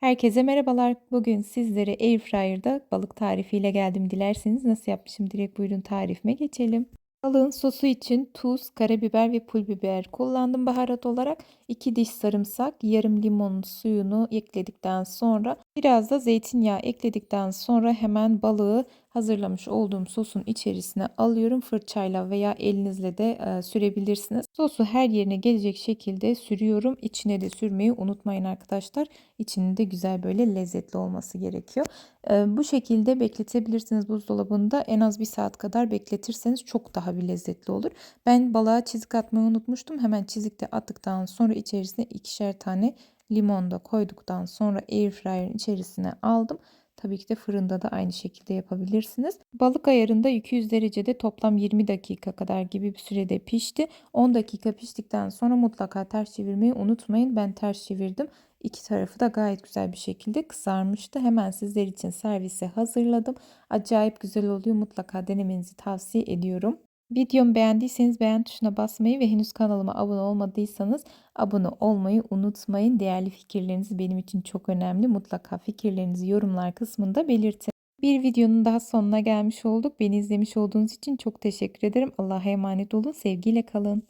Herkese merhabalar. Bugün sizlere Airfryer'da balık tarifiyle geldim. Dilerseniz nasıl yapmışım direkt buyurun tarifime geçelim. Balığın sosu için tuz, karabiber ve pul biber kullandım baharat olarak. 2 diş sarımsak, yarım limon suyunu ekledikten sonra biraz da zeytinyağı ekledikten sonra hemen balığı hazırlamış olduğum sosun içerisine alıyorum. Fırçayla veya elinizle de e, sürebilirsiniz. Sosu her yerine gelecek şekilde sürüyorum. İçine de sürmeyi unutmayın arkadaşlar. İçinin de güzel böyle lezzetli olması gerekiyor. E, bu şekilde bekletebilirsiniz buzdolabında. En az bir saat kadar bekletirseniz çok daha bir lezzetli olur. Ben balığa çizik atmayı unutmuştum. Hemen çizikte attıktan sonra içerisine ikişer tane limon da koyduktan sonra airfryer'ın içerisine aldım. Tabii ki de fırında da aynı şekilde yapabilirsiniz. Balık ayarında 200 derecede toplam 20 dakika kadar gibi bir sürede pişti. 10 dakika piştikten sonra mutlaka ters çevirmeyi unutmayın. Ben ters çevirdim. İki tarafı da gayet güzel bir şekilde kızarmıştı. Hemen sizler için servise hazırladım. Acayip güzel oluyor. Mutlaka denemenizi tavsiye ediyorum. Videomu beğendiyseniz beğen tuşuna basmayı ve henüz kanalıma abone olmadıysanız abone olmayı unutmayın. Değerli fikirleriniz benim için çok önemli. Mutlaka fikirlerinizi yorumlar kısmında belirtin. Bir videonun daha sonuna gelmiş olduk. Beni izlemiş olduğunuz için çok teşekkür ederim. Allah'a emanet olun. Sevgiyle kalın.